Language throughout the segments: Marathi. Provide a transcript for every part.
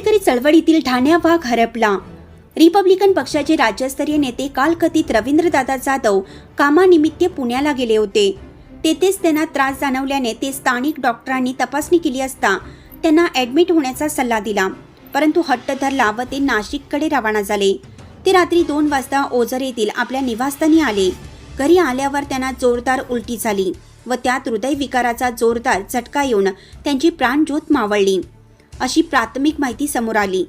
आंबेडकरी चळवळीतील ठाण्या वाघ हरपला रिपब्लिकन पक्षाचे राज्यस्तरीय नेते कालकथित रवींद्रदादा जाधव कामानिमित्त पुण्याला गेले होते. तेथेच त्यांना त्रास जाणवल्याने ते स्थानिक डॉक्टरांनी तपासणी केली असता त्यांना ॲडमिट होण्याचा सल्ला दिला परंतु हट्ट धरला व ते नाशिककडे रवाना झाले. ते रात्री दोन वाजता ओझर येथील आपल्या निवासस्थानी आले. घरी आल्यावर त्यांना जोरदार उलटी झाली व त्यात हृदयविकाराचा जोरदार झटका येऊन त्यांची प्राणज्योत मावळली. अशी प्राथमिक माहिती समोर आली.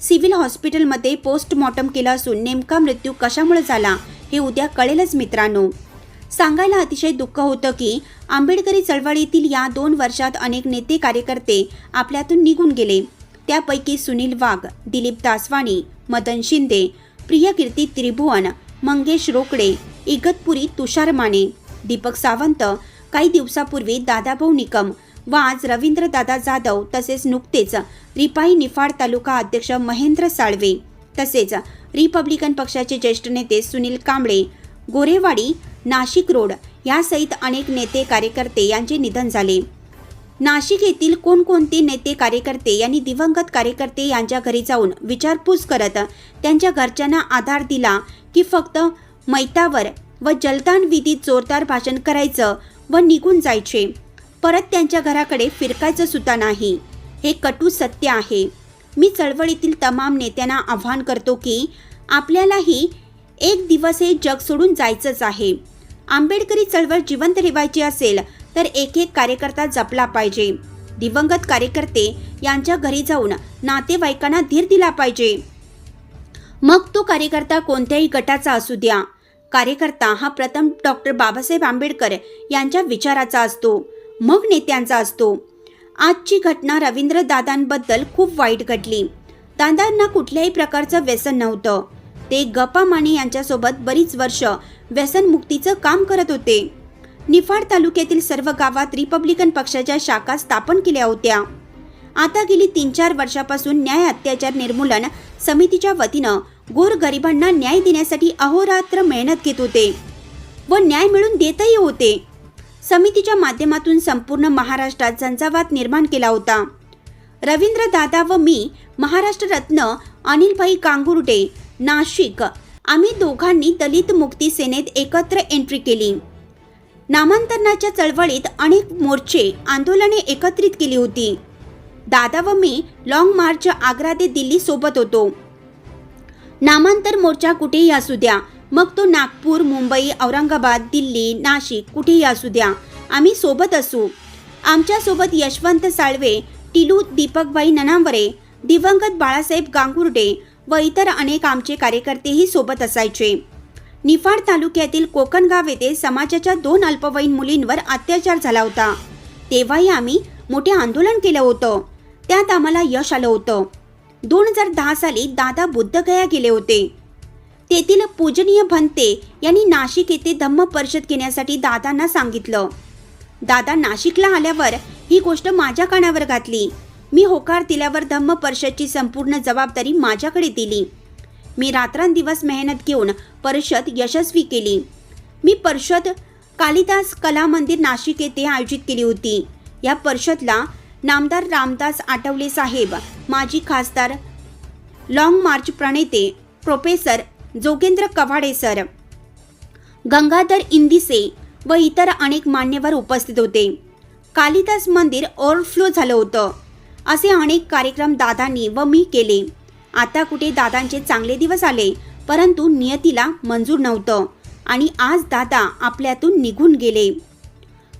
सिव्हिल हॉस्पिटलमध्ये पोस्टमॉर्टम केलं असून नेमका मृत्यू कशामुळे झाला हे उद्या कळेलच मित्रांनो. सांगायला अतिशय दुःख होतं की आंबेडकरी चळवळीतील या दोन वर्षात अनेक नेते कार्यकर्ते आपल्यातून निघून गेले. त्यापैकी सुनील वाघ दिलीप दासवाणी मदन शिंदे प्रियकीर्ती त्रिभुवन मंगेश रोकडे इगतपुरी तुषार माने दीपक सावंत काही दिवसापूर्वी दादाभाऊ निकम व आज रवींद्र दादा जाधव तसेच नुकतेच रिपाई निफाड तालुका अध्यक्ष महेंद्र साळवे तसेच रिपब्लिकन पक्षाचे ज्येष्ठ नेते सुनील कांबळे गोरेवाडी नाशिक रोड यासहित अनेक नेते कार्यकर्ते यांचे निधन झाले. नाशिक येथील कोणकोणते नेते कार्यकर्ते यांनी दिवंगत कार्यकर्ते यांच्या घरी जाऊन विचारपूस करत त्यांच्या घरच्यांना आधार दिला की फक्त मैतावर व जलदान विधीत जोरदार भाषण करायचं व निघून जायचे. परत त्यांच्या घराकडे फिरकायचं सुद्धा नाही. हे कटू सत्य आहे. मी चळवळीतील तमाम नेत्यांना आव्हान करतो की आपल्यालाही एक दिवस हे जग सोडून जायचंच आहे. आंबेडकरी चळवळ जिवंत ठेवायची असेल तर एक एक कार्यकर्ता जपला पाहिजे. दिवंगत कार्यकर्ते यांच्या घरी जाऊन नातेवाईकांना धीर दिला पाहिजे. मग तो कार्यकर्ता कोणत्याही गटाचा असू द्या. कार्यकर्ता हा प्रथम डॉक्टर बाबासाहेब आंबेडकर यांच्या विचाराचा असतो. मग नेत्यांचा असतो. आजची घटना रवींद्र दादांबद्दल खूप वाईट घडली. दादांना कुठल्याही प्रकारचं व्यसन नव्हतं. ते गप्पा माने यांच्यासोबत बरीच वर्ष व्यसनमुक्तीचं काम करत होते. निफाड तालुक्यातील सर्व गावात रिपब्लिकन पक्षाच्या शाखा स्थापन केल्या होत्या. आता गेली तीन चार वर्षापासून न्याय अत्याचार निर्मूलन समितीच्या वतीनं गोर गरिबांना न्याय देण्यासाठी अहोरात्र मेहनत घेत होते व न्याय मिळून देतही होते. समितीच्या माध्यमातून संपूर्ण महाराष्ट्रात झंझावात निर्माण केला होता. रवींद्र दादा व मी महाराष्ट्र रत्न अनिलभाई कांगुर्डे नाशिक आम्ही दोघांनी दलित मुक्ती सेनेत एकत्र एंट्री केली. नामांतरणाच्या चळवळीत अनेक मोर्चे आंदोलने एकत्रित केली होती. दादा व मी लॉंग मार्च आग्रा ते दिल्ली सोबत होतो. नामांतर मोर्चा कुठेही असू द्या मग तो नागपूर मुंबई औरंगाबाद दिल्ली नाशिक कुठेही असू द्या. आम्ही सोबत असू. आमच्यासोबत यशवंत साळवे टिलू दीपकबाई ननावरे दिवंगत बाळासाहेब गांगुर्डे व इतर अनेक आमचे कार्यकर्तेही सोबत असायचे. निफाड तालुक्यातील कोकणगाव येथे समाजाच्या दोन अल्पवयीन मुलींवर अत्याचार झाला होता. तेव्हाही आम्ही मोठे आंदोलन केलं होतं. त्यात आम्हाला यश आलं होतं. दोन हजार दहा साली दादा बुद्धगया गेले होते. तेथील पूजनीय भंते यांनी नाशिक येथे धम्म परिषद घेण्यासाठी दादांना सांगितलं. दादा नाशिकला आल्यावर ही गोष्ट माझ्या कानावर घातली. मी होकार दिल्यावर धम्म परिषदची संपूर्ण जबाबदारी माझ्याकडे दिली. मी रात्रंदिवस मेहनत घेऊन परिषद यशस्वी केली. मी परिषद कालिदास कला मंदिर नाशिक येथे आयोजित केली होती. या परिषदला नामदार रामदास आठवले साहेब माजी खासदार लॉंग मार्च प्रणेते प्रोफेसर जोगेंद्र कवाडे सर. गंगाधर इंदिसे व इतर अनेक मान्यवर उपस्थित होते. कालिदास मंदिर ओव्हरफ्लो झालं होतं. असे अनेक कार्यक्रम दादांनी व मी केले. आता कुठे दादांचे चांगले दिवस आले परंतु नियतीला मंजूर नव्हतं आणि आज दादा आपल्यातून निघून गेले.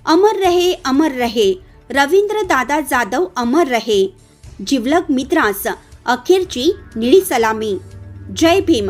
अमर रहे अमर रहे रवींद्र दादा जाधव अमर रहे जिवलग मित्रास अखेरची निळी सलामी. जय भीम.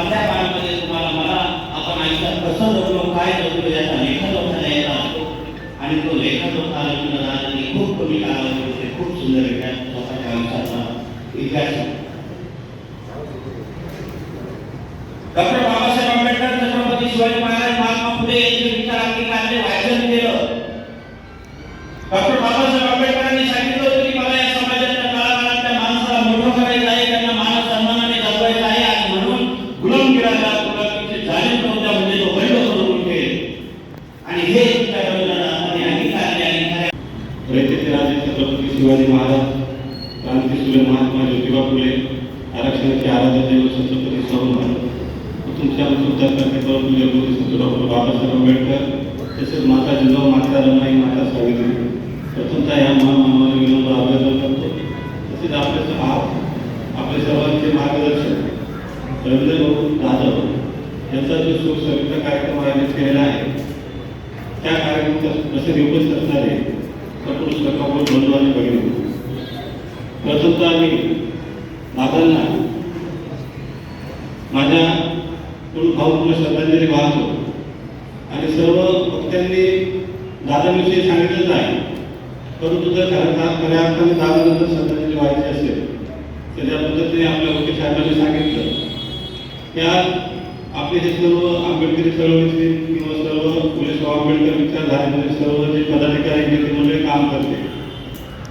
आपल्या काळामध्ये तुम्हाला मला आपण आयुष्यात कसं जगलो काय जगलो याचा लेखाजोखा होता असतो आणि तो लेखाजोखा होता रवींद्रनाथांनी खूप कमी कालावधीमध्ये खूप सुंदररित्या स्वतःच्या आयुष्याचा इतिहास डॉक्टर बाबासाहेब आंबेडकर छत्रपती शिवाजी महाराज महात्मा फुले यांचे विचारांनी काढले वाचन केलं डॉक्टर बाबासाहेब आंबेडकरांनी सांगितलं होतं की मला या समाजाच्या तळागाळातल्या माणसाला मोठं करायचं आहे त्यांना मान सन्मानाने जगवायचं आहे आणि म्हणून गुलामगिराला गुलामीचे जाणीव नव्हत्या म्हणजे तो बंड करून उठेल आणि हे विचार रवींद्रनाथांनी अंगीकारले आणि खऱ्या रयतेचे राजे छत्रपती शिवाजी महाराज क्रांतीसूर्य महात्मा ज्योतिबा फुले आरक्षणाचे आराध्य दैवत छत्रपती शाहू महाराज व तुमच्या उत्तरकर्ते पूज्य संत डॉक्टर बाबासाहेब आंबेडकर. तसेच माता जिजाऊ माता रमाई माता सावित्री. प्रथमतः या महामानवाला विनम्र अभिवादन करतो. तसेच आपले आप- आपले सर्वांचे मार्गदर्शक रवींद्र भाऊ जाधव यांचा जो सुसंगीत कार्यक्रम आयोजित केलेला आहे त्या कार्यक्रमात प्रसिद्ध उपस्थित असणारे कपूर कपूर बंधू आणि भगिनी प्रथमतः मी दादांना माझ्या कडून भावपूर्ण श्रद्धांजली वाहतो. आणि सर्व भक्त्यांनी दादांविषयी सांगितलंच आहे. परंतु जर खरं खऱ्या अर्थाने दादानंतर श्रद्धांजली व्हायची असेल तर ज्या पद्धतीने आपल्या वकील साहेबांनी सांगितलं. त्या आपले हे सर्व आंबेडकरी चळवळीचे किंवा सर्व पोलीस आंबेडकर विचारधारेमध्ये सर्व जे पदाधिकारी नेते मंडळी काम करते.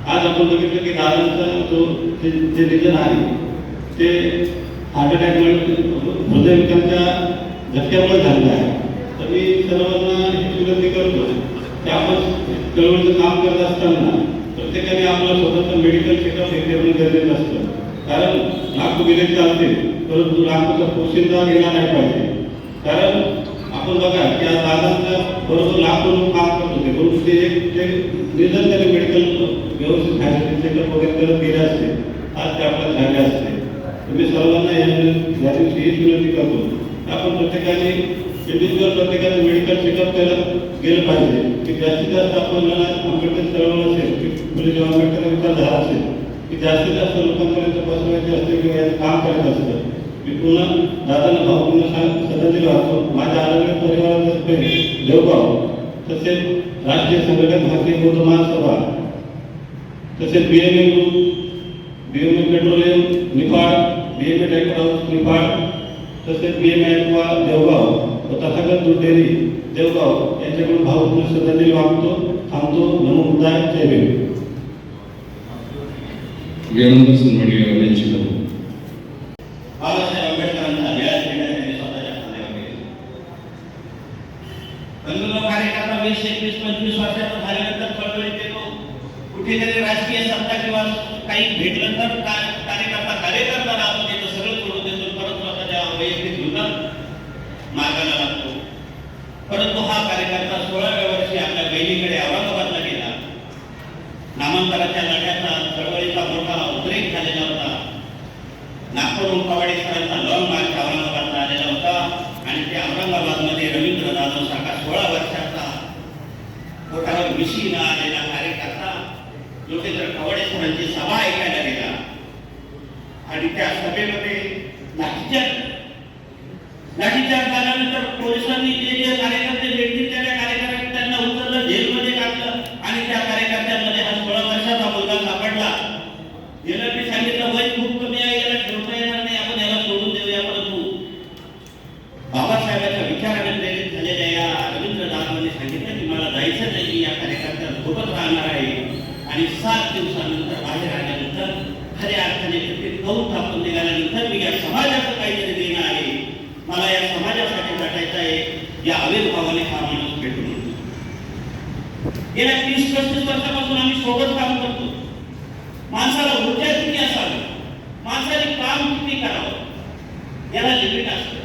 आज आपण बघितलं की दादांचा जो जे निधन आहे ते हार्ट अटॅक हृदयविकांच्या झटक्यामुळे झालेला आहे. तर मी सर्वांना विनंती करतो की आपण चळवळीचं काम करत असताना प्रत्येकाने आपलं स्वतःचं मेडिकल चेकअप हे करणं गरजेचं असतं. कारण लाखो गेले चालते परंतु लाखोचा पोशिंदा गेला नाही पाहिजे. कारण आपण बघा की आज दादांच्या बरोबर लाखो लोक काम करत होते. परंतु ते एक ते निधन त्याने मेडिकल व्यवस्थित फॅसिलिटी चेकअप वगैरे करत गेले असते. आज ते आपल्याला झाले असते. तुम्ही सर्वांना या दिवशी हीच विनंती करतो आपण प्रत्येकाने इंडिव्हिज्युअल प्रत्येकाने मेडिकल चेकअप केलं गेलं पाहिजे. की जास्तीत जास्त आपण आंबेडकर चळवळ असेल की फुले जेव्हा आंबेडकर झाला असेल की जास्तीत जास्त लोकांपर्यंत पसरवायचे असते किंवा याचं काम करायचं असतं मी पुन्हा दादांना भाऊ पुन्हा सांग श्रद्धांजली असतो. माझ्या आरोग्य परिवारातर्फे देवगाव तसेच राष्ट्रीय संघटन भारतीय बौद्ध महासभा तसेच B M A group B M A petroleum Niphad B M A tractor house Niphad तसेच बी एम देवगाव व तथागत दूध डेअरी देवगाव यांच्याकडून भावपूर्ण श्रद्धांजली वागतो थांबतो नमो बुद्धाय जय भीम. यांची करू बाबासाहेब स्वतःच्या खांद्यावर घेतला. बंधुनो कार्यकर्ता वीस एकवीस पंचवीस वर्षाचा झाल्यानंतर चळवळीत येतो कुठेतरी राजकीय सत्ता किंवा काही भेटलं तर का- कार्यकर्ता कार्यकर्ता राहतो त्याचं सगळं सोडून देतो परत स्वतःच्या वैयक्तिक जीवनात लागतो. परंतु हा कार्यकर्ता सोळाव्या वर्षी आपल्या बहिणीकडे औरंगाबादला गेला. नामांतराच्या लढ्याचा चळवळीचा मोठा उद्रेक झालेला होता. नागपूरहून कवाडेकरांचा लॉंग मार्च औरंगाबादला आलेला होता आणि ते औरंगाबादमध्ये रवींद्र जाधव सारखा सोळा वर्षाचा पोटावर मिशी न आलेला कार्यकर्ता योगेंद्र कवाडेकरांची सभा ऐकायला गेला. आणि त्या सभेमध्ये लाठीचार्ज लाठीचार्ज झाल्यानंतर पोलिसांनी जे जे कार्यकर्ते भेटतील त्या त्या कार्यकर्त्यांना उचललं जेलमध्ये टाकलं आणि त्या कार्यकर्त्यांमध्ये हा सोळा वर्षाचा मुलगा सापडला. याला मी सांगितलं वय खूप कमी आहे याला ठेवता येणार नाही आपण याला सोडून देऊया परंतु. बाबासाहेबांच्या विचाराने प्रेरित झालेल्या या रवींद्र दादांनी सांगितलं की मला जायचं नाही मी या कार्यकर्त्यांसोबत राहणार आहे. आणि सात दिवसानंतर बाहेर आल्यानंतर खऱ्या अर्थाने क्रिकेट कौत आपण निघाल्यानंतर मी या समाजाचं काहीतरी मला या समाजासाठी वाटायचं आहे या आविर्भावाने हा माणूस भेटून येतो. गेल्या तीस पस्तीस वर्षापासून आम्ही सोबत काम करतो. माणसाला ऊर्जा किती असावी? माणसाने काम किती करावं? याला लिमिट असतं.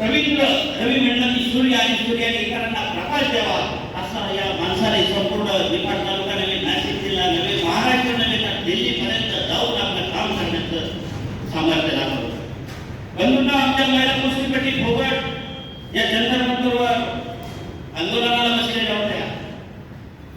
रवींद्र रवी म्हणलं की सूर्य आणि सूर्याने इतरांना प्रकाश द्यावा असा या माणसाने संपूर्ण निफाड तालुका नव्हे नाशिक जिल्हा नव्हे महाराष्ट्र नव्हे तर दिल्लीपर्यंत जाऊन आपलं काम करण्याचं सामर्थ्य दाखवलं बंधूंना आमच्या महिला कुस्तीपट्टी फोगट या जंतर मंतरवर आंदोलनाला बसलेल्या होत्या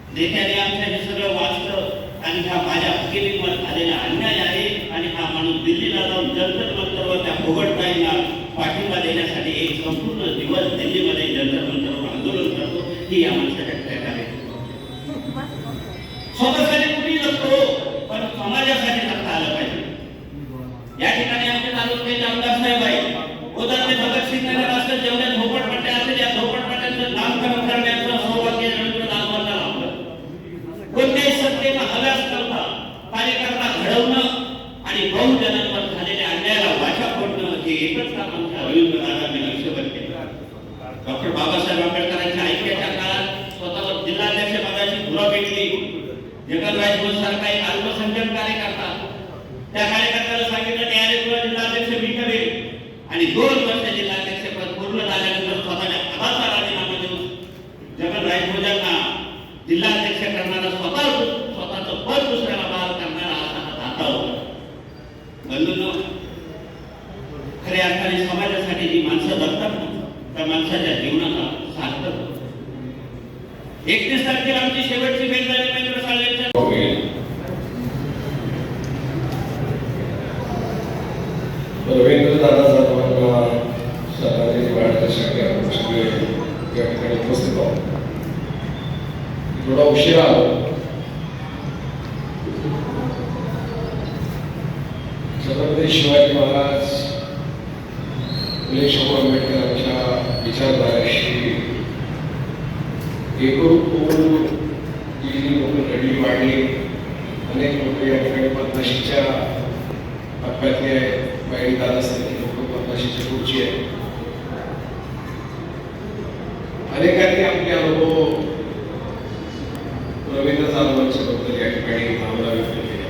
नेत्याने आमच्या हे सगळं वाचलं आणि हा माझ्या हकीमीवर झालेला अन्याय आहे आणि हा माणूस दिल्लीला जाऊन जंतर मंतरवर त्या फोगटताईंना पाठिंबा देण्यासाठी एक संपूर्ण दिवस दिल्लीमध्ये जंतर मंतरवर आंदोलन करतो ही या माणसाच्या खऱ्या कार्य स्वतःसाठी कुठेही जगतो पण समाजासाठी जगता आलं पाहिजे या ठिकाणी आमचे तालुक्याचे आमदार साहेब आहे उदाहरणे भगतसिंग नगर असेल जेवढ्या झोपडपट्ट्या असेल या झोपडपट्ट्यांचं नामकरण करण्याचं सौभाग्य रवींद्र दासवांना लाभलं कोणत्याही सत्तेनं हव्यास करता कार्यकर्ता घडवणं आणि बहुजनांवर झालेल्या अन्यायाला वाचा फोडणं हे एकच काम आमच्या रवींद्र दादांनी आयुष्यभर केलं डॉक्टर बाबासाहेब आंबेडकरांच्या ऐक्याच्या काळात स्वतःवर जिल्हाध्यक्ष पदाची धुरा पेटली. जगनराय घोष सारखा एक अल्पसंख्याक कार्यकर्ता. त्या कार्यकर्त्याला सांगितलं तयारी तुला जिल्हाध्यक्ष मी करेल आणि दोन वर्ष जिल्हाध्यक्ष पद पूर्ण झाल्यानंतर स्वतःच्या पदाचा राजीनामा देऊन जगनराय घोजांना जिल्हाध्यक्ष करणारा स्वतः स्वतःचं पद दुसऱ्याला बाद करणारा असा हा होता. बंधूंना खऱ्या अर्थाने समाजासाठी जी माणसं जगतात ना त्या माणसाच्या जीवनाला सार्थक होतो. एकतीस तारखेला आमची शेवटची भेट झाली महेंद्र साळेंच्या दादा जाधवांना श्रद्धांजली वाढण्यासाठी या ठिकाणी उपस्थित आहोत. थोडा उशिरा छत्रपती शिवाजी महाराज फुले शाहू आंबेडकरांच्या विचारधाराशी एकरूप होऊन जी लोक लढली वाढली अनेक लोक या ठिकाणी पद्मशीच्या टप्प्यातले आहेत. बाई दादासारखी लोक पद्मशीची पुढची आहे अनेकांनी आपले अनुभव रवींद्र जाधवांच्या बद्दल या ठिकाणी भावना व्यक्त केल्या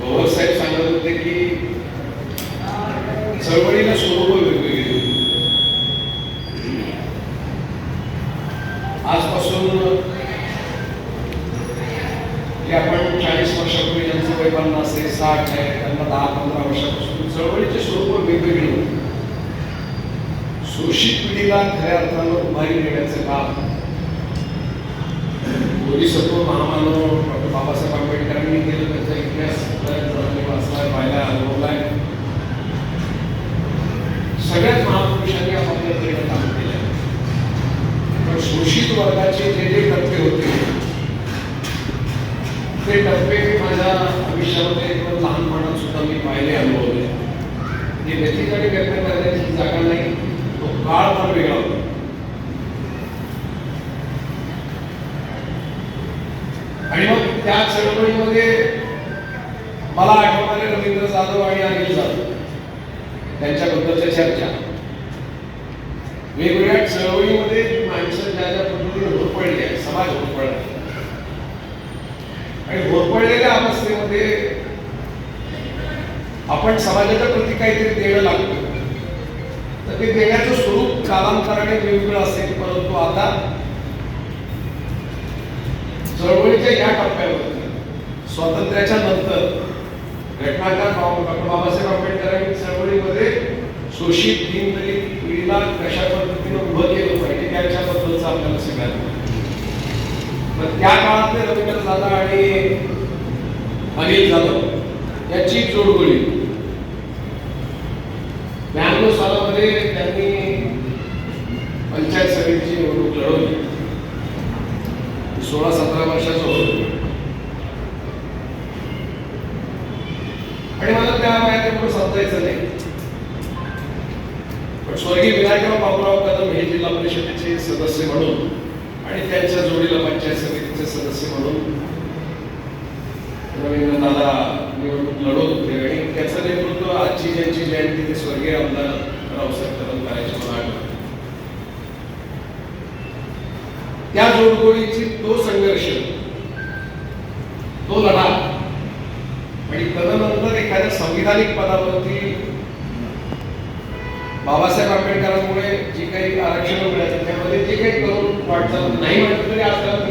पवार साहेब सांगत होते की चळवळीला स्वरूप वेगवेगळी आजपासून आपण चाळीस वर्षापूर्वी ज्यांचं वय पन्नास आहे साठ आहे त्यांना दहा पंधरा वर्षापासून चळवळीचे स्वरूप वेगवेगळे होते. शोषित पिढीला खऱ्या अर्थानं उभारी देण्याचं काम बोधिसत्व महामानव डॉक्टर बाबासाहेब आंबेडकरांनी केलं त्याचा इतिहास वाचला जणांनी अनुभवला अनुभवलाय. सगळ्याच महापुरुषांनी आपापल्या तऱ्हेनं काम केलं. पण शोषित वर्गाचे जे जे टप्पे होते ते टप्पे माझ्या आयुष्यामध्ये एकदम लहानपणात सुद्धा मी पाहिले अनुभवले. जे व्यक्तीकडे व्यक्त करण्याची जागा नाही तो काळ पण वेगळा होता. आणि मग त्या चळवळीमध्ये मला आठवणारे रवींद्र जाधव आणि अनिल जाधव. त्यांच्याबद्दलच्या चर्चा. वेगवेगळ्या चळवळीमध्ये माणसं ज्या ज्या पद्धतीने होरपडली आहे समाज होरपडला आणि होरपडलेल्या अवस्थेमध्ये आपण समाजाच्या प्रती काहीतरी देणं लागतो. तर ते देण्याचं स्वरूप कालांतराने वेगवेगळं असेल परंतु आता चळवळीच्या या टप्प्यावर स्वातंत्र्याच्या नंतर घटनाकार डॉक्टर बाबासाहेब आंबेडकरांनी चळवळीमध्ये शोषित दीनदलित पिढीला कशा पद्धतीनं उभं केलं पाहिजे त्याच्याबद्दलचं आपल्याला सगळ्यांना पण त्या काळातले रवींद्र दादा आणि अनिल जाधव याची जोडगोळी. ब्याण्णव सालामध्ये त्यांनी पंचायत समितीची निवडणूक लढवली. सोळा सतरा वर्षाचं होतो. आणि मला त्या वयात एवढं समजायचं नाही पण स्वर्गीय विनायकराव बाबूराव कदम हे जिल्हा परिषदेचे सदस्य म्हणून आणि त्यांच्या जोडीला पंचायत समितीचे सदस्य म्हणून रवींद्र निवडणूक लढवत होते आणि त्याचं नेतृत्व आजची ज्यांची जयंती ते स्वर्गीय आमदार रावसाहेब कदम करायचे मला आठवतं. त्या जोडगोळीची तो संघर्ष तो लढा संविधानिक पदावरती बाबासाहेब आंबेडकरांमुळे जी काही आरक्षण मिळालं त्यामध्ये जे काही करून वाटचाल नाही म्हटलं तरी आजकाल